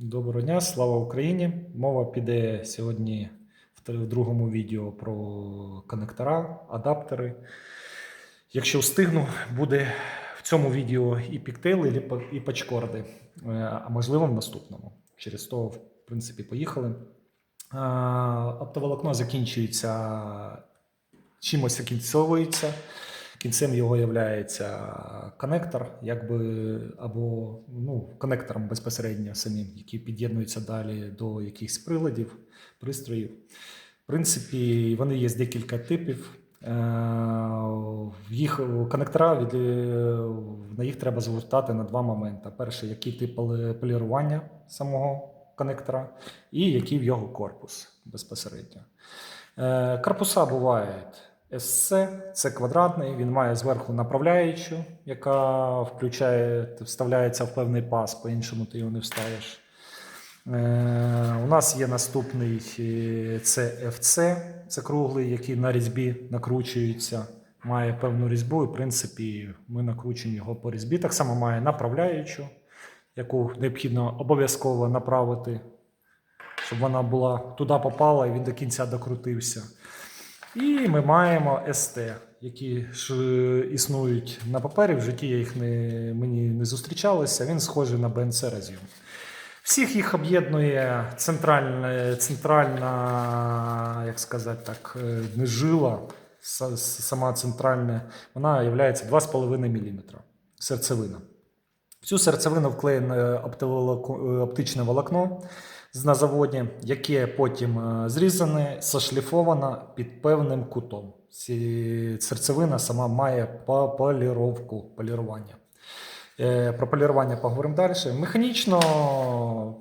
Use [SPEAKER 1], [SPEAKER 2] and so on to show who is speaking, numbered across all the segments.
[SPEAKER 1] Доброго дня, слава Україні! Мова піде сьогодні в другому відео про коннектора, адаптери. Якщо встигну, буде в цьому відео і піктейли, і пачкорди, Е, а можливо в наступному. Через то, в принципі, поїхали. Оптоволокно закінчується, чимось закінцьовується. Кінцем його є коннектор, якби або ну, коннектором безпосередньо самим, який під'єднується далі до якихось приладів, пристроїв. В принципі, вони є декілька типів. Е, Їх коннектора від, е, на їх треба звертати на два моменти. Перший, який тип полірування самого коннектора, і який в його корпус безпосередньо. Е, Корпуса бувають SC, це квадратний, він має зверху направляючу, яка включає, вставляється в певний пас, по-іншому ти його не вставиш. Е, у нас є наступний е, це це круглий, який на різьбі накручується, має певну різьбу, і в принципі ми накручуємо його по різьбі. Так само має направляючу, яку необхідно обов'язково направити, щоб вона була туди попала і він до кінця докрутився. І ми маємо СТ, які ж існують на папері. В житті я їх не, мені не зустрічалося. Він схожий на БНЦ разів. Всіх їх об'єднує центральна, центральна, як сказати так, е, не жила, сама центральна, вона є 2,5 мм серцевина. В цю серцевину вклеєне е, оптичне волокно на заводі, яке потім е, зрізане, зашліфовано під певним кутом. Серцевина сама має по- поліровку, полірування. Е, Про полірування поговоримо далі. Механічно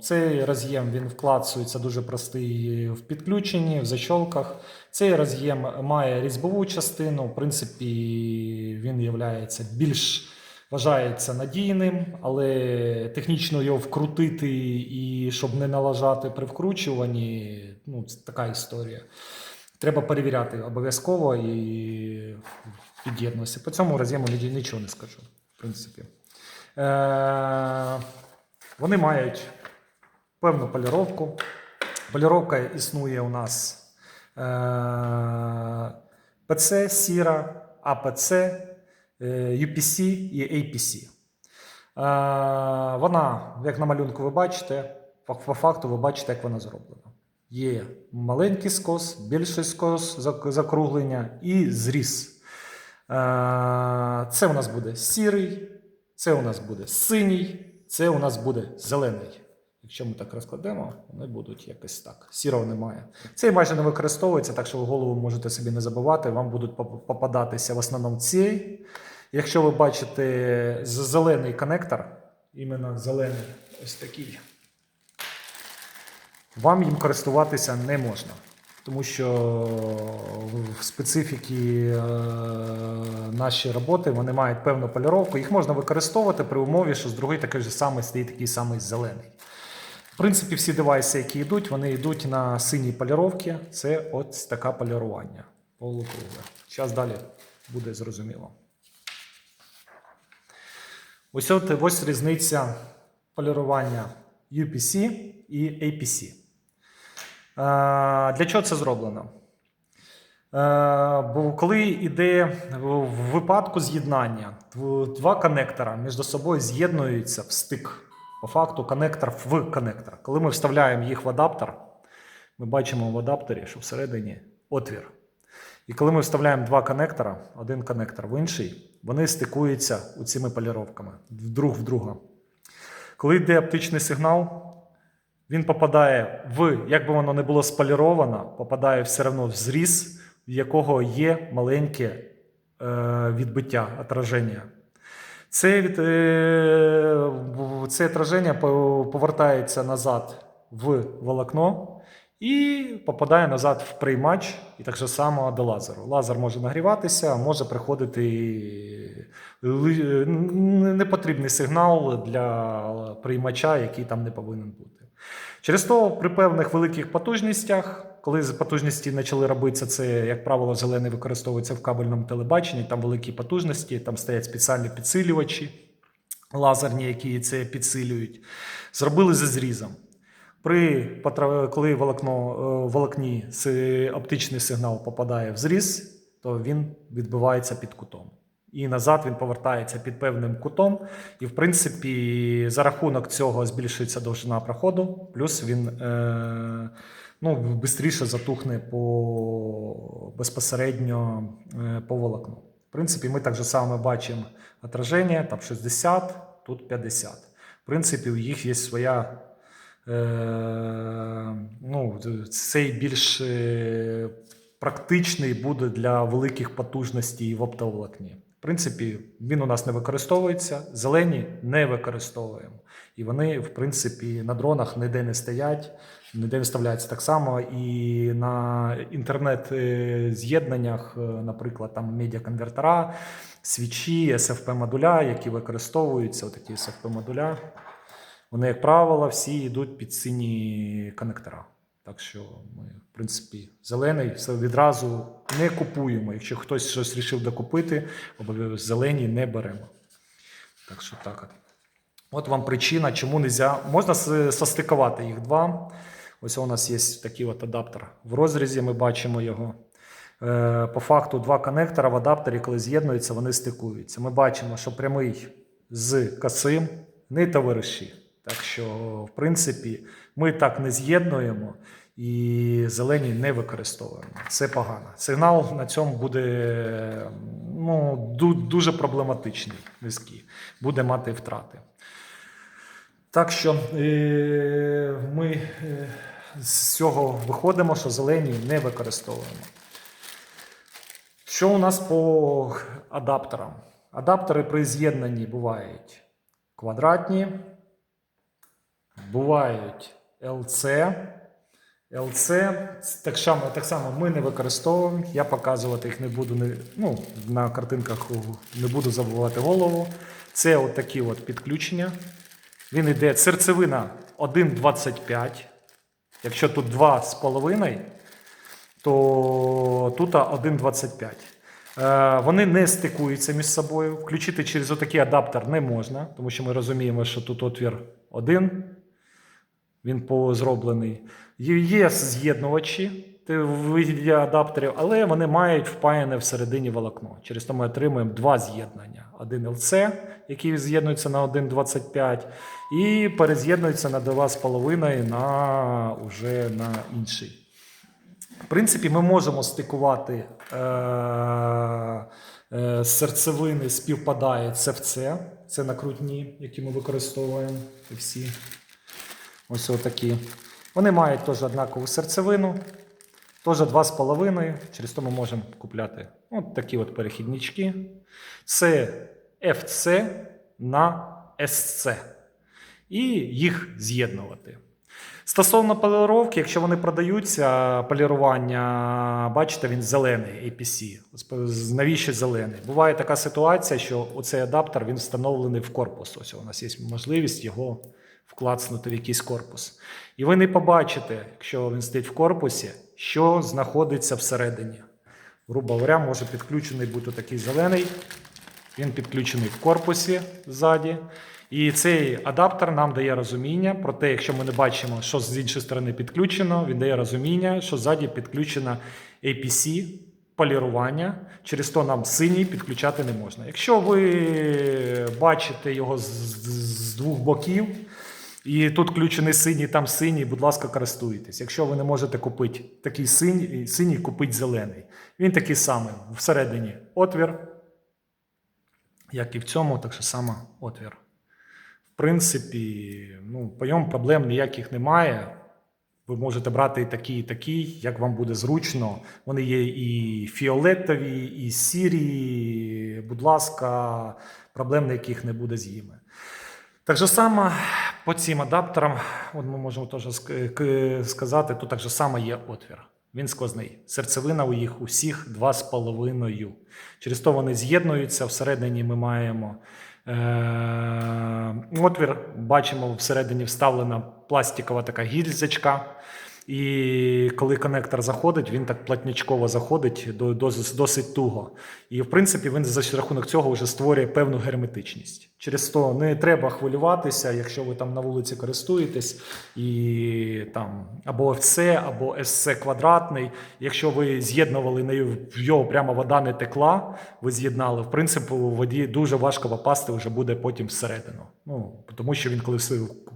[SPEAKER 1] цей роз'єм він вклацується дуже простий в підключенні, в защолках. Цей роз'єм має різьбову частину. В принципі, він є більш вважається надійним, але технічно його вкрутити і щоб не налажати при вкручуванні, ну, це така історія. Треба перевіряти обов'язково і під'єднуватися. По цьому роз'єму ні- нічого не скажу, в принципі. Е, вони мають певну поліровку. Поліровка існує у нас е, PC, Сіра, е, UPC і APC. Е, Вона, як на малюнку ви бачите, по по факту ви бачите, як вона зроблена. Є маленький скос, більший скос закруглення і зріз. Е, Це у нас буде сірий, це у нас буде синій, це у нас буде зелений. Якщо ми так розкладемо, вони будуть якось так. Сірого немає. Цей майже не використовується, так що ви голову можете собі не забувати. Вам будуть попадатися в основному ці. Якщо ви бачите зелений коннектор, іменно зелений, ось такий, вам їм користуватися не можна. Тому що в специфіки е, наші роботи вони мають певну поліровку. Їх можна використовувати при умові, що з другої такий же самий стоїть такий самий зелений. В принципі, всі девайси, які йдуть, вони йдуть на синій поліровці. Це ось таке полірування полукругле. Зараз далі буде зрозуміло. Ось от ось різниця полірування UPC і APC. Е, Для чого це зроблено? Е, Бо коли йде в випадку з'єднання, два коннектора між собою з'єднуються в стик. По факту коннектор в коннектор. Коли ми вставляємо їх в адаптер, ми бачимо в адаптері, що всередині отвір. І коли ми вставляємо два коннектора, один коннектор в інший, вони стикуються у цими поліровками друг в друга. Коли йде оптичний сигнал, він попадає в, як би воно не було споліровано, попадає все одно в зріз, в якого є маленьке е, відбиття, отраження. Це, від, е, це отраження повертається назад в волокно і попадає назад в приймач, і так же само до лазеру. Лазер може нагріватися, може приходити непотрібний сигнал для приймача, який там не повинен бути. Через то при певних великих потужностях, коли з потужності почали робитися, це, як правило, зелений використовується в кабельному телебаченні, там великі потужності, там стоять спеціальні підсилювачі лазерні, які це підсилюють. Зробили зі зрізом. При коли волокно, е, волокні оптичний сигнал попадає в зріз, то він відбивається під кутом. І назад він повертається під певним кутом. І, в принципі, за рахунок цього збільшується довжина проходу, плюс він е, ну, швидше затухне по, безпосередньо е, по волокну. В принципі, ми так же саме бачимо отраження, там 60, тут 50. В принципі, у їх є своя. Е, ну, цей більш е, практичний буде для великих потужностей в оптоволокні. В принципі, він у нас не використовується, зелені не використовуємо. І вони, в принципі, на дронах ніде не стоять, ніде не вставляються так само. І на інтернет-з'єднаннях, е, наприклад, там медіаконвертера, свічі, SFP-модуля, які використовуються, такі SFP-модуля, вони, як правило, всі йдуть під сині коннектора. Так що ми, в принципі, зелений відразу не купуємо. Якщо хтось щось вирішив докупити, зелені не беремо. Так що так. От. Вам причина, чому не можна. Состикувати їх два. Ось у нас є такий от адаптер. В розрізі ми бачимо його. Е, По факту два коннектора в адаптері, коли з'єднуються, вони стикуються. Ми бачимо, що прямий з косим не товариші. Так що, в принципі, ми так не з'єднуємо і зелені не використовуємо. Це погано. Сигнал на цьому буде ну, дуже проблематичний, низький, буде мати втрати. Так що е, ми е, з цього виходимо, що зелені не використовуємо. Що у нас по адаптерам? Адаптери при з'єднанні бувають квадратні, бувають LC. LC так само, так само ми не використовуємо. Я показувати їх не буду не, ну, на картинках не буду забувати голову. Це от такі от підключення. Він йде серцевина 1,25. Якщо тут 2,5, то тут 1,25. Е, Вони не стикуються між собою. Включити через отакий адаптер не можна, тому що ми розуміємо, що тут отвір один, він зроблений. Є- з'єднувачі в вигляді адаптерів, але вони мають впаяне всередині волокно. Через то ми отримуємо два з'єднання: один LC, який з'єднується на 1,25, і перез'єднується на 2,5 на уже на інший. В принципі, ми можемо стикувати е, е, серцевини, співпадає CFC, це накрутні, які ми використовуємо всі. Ось отакі. Вони мають теж однакову серцевину, теж 2,5. Через то ми можемо купляти от такі от перехіднички. Це FC на SC. І їх з'єднувати. Стосовно поліровки, якщо вони продаються, полірування, бачите, він зелений APC. Навіщо зелений? Буває така ситуація, що оцей адаптер він встановлений в корпус. Ось у нас є можливість його вклацнути в якийсь корпус. І ви не побачите, якщо він стоїть в корпусі, що знаходиться всередині. Грубо говоря, може підключений бути такий зелений. Він підключений в корпусі ззаді. І цей адаптер нам дає розуміння про те, якщо ми не бачимо, що з іншої сторони підключено, він дає розуміння, що ззаді підключено APC, полірування. Через то нам синій підключати не можна. Якщо ви бачите його з, з- з двох боків, і тут включений синій, там синій, будь ласка, користуйтесь. Якщо ви не можете купити такий синій, синій купіть зелений. Він такий самий. Всередині отвір, як і в цьому, так само отвір. В принципі, ну, по ньому проблем ніяких немає. Ви можете брати і такий, і такий, як вам буде зручно. Вони є і фіолетові, і сірі. Будь ласка, проблем ніяких не буде з ними. Так же само по цим адаптерам, от ми можемо теж ск- сказати, тут так же само є отвір. Він сквозний. Серцевина у їх усіх 2,5. Через то вони з'єднуються. Всередині ми маємо е- отвір. Бачимо, всередині вставлена пластикова така гільзочка. І коли конектор заходить, він так платнячково заходить досить туго. І в принципі він за рахунок цього вже створює певну герметичність. Через то не треба хвилюватися, якщо ви там на вулиці користуєтесь, і там або FC, або SC квадратний. Якщо ви з'єднували нею, в його прямо вода не текла, ви з'єднали. В принципі, у воді дуже важко попасти вже буде потім всередину. Ну, тому що він, коли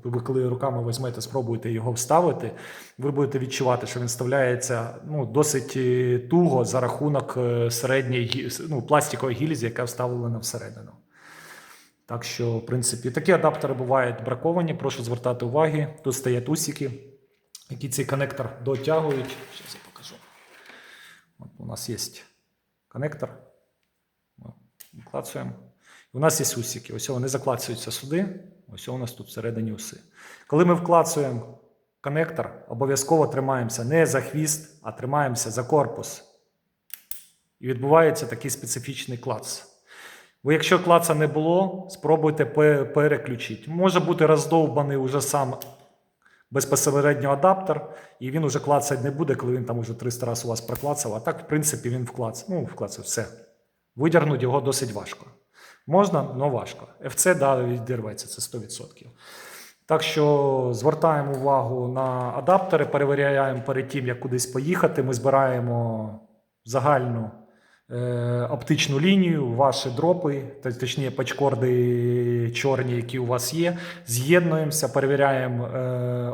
[SPEAKER 1] ви коли руками візьмете, спробуєте його вставити, ви будете відчувати, що він вставляється ну, досить е, туго за рахунок е, середньої ну, пластикової гільзи, яка вставлена всередину. Так що, в принципі, такі адаптери бувають браковані. Прошу звертати уваги. Тут стоять усики, які цей коннектор дотягують. Зараз я покажу. От у нас є коннектор. Клацуємо. У нас є усики. Ось вони заклацуються сюди. Ось у нас тут всередині уси. Коли ми вклацуємо коннектор, обов'язково тримаємося не за хвіст, а тримаємося за корпус. І відбувається такий специфічний клац. Ви, якщо клаца не було, спробуйте переключити. Може бути роздовбаний уже сам безпосередньо адаптер, і він уже клацати не буде, коли він там уже 300 разів у вас проклацав. А так, в принципі, він вклацав. Ну, вклацав все. Видягнути його досить важко. Можна, але важко. FC, да, відірветься, це 100%. Так що звертаємо увагу на адаптери, перевіряємо перед тим, як кудись поїхати. Ми збираємо загальну оптичну лінію, ваші дропи, точніше пачкорди чорні, які у вас є. З'єднуємося, перевіряємо е,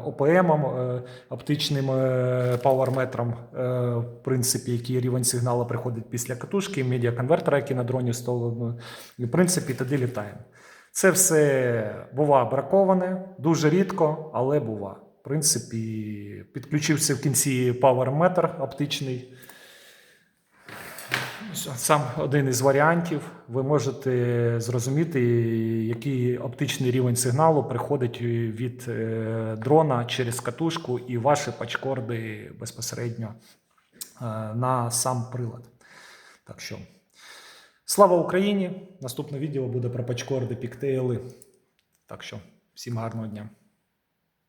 [SPEAKER 1] ОПМ, е, оптичним е, пауерметром, е, в принципі, який рівень сигналу приходить після катушки, медіаконвертера, який на дроні встановлено. І, в принципі, тоді літаємо. Це все бува браковане, дуже рідко, але бува. В принципі, підключився в кінці пауерметр оптичний. Сам один із варіантів. Ви можете зрозуміти, який оптичний рівень сигналу приходить від е, дрона через катушку і ваші пачкорди безпосередньо е, на сам прилад. Так що, слава Україні! Наступне відео буде про пачкорди, піктейли. Так що, всім гарного дня!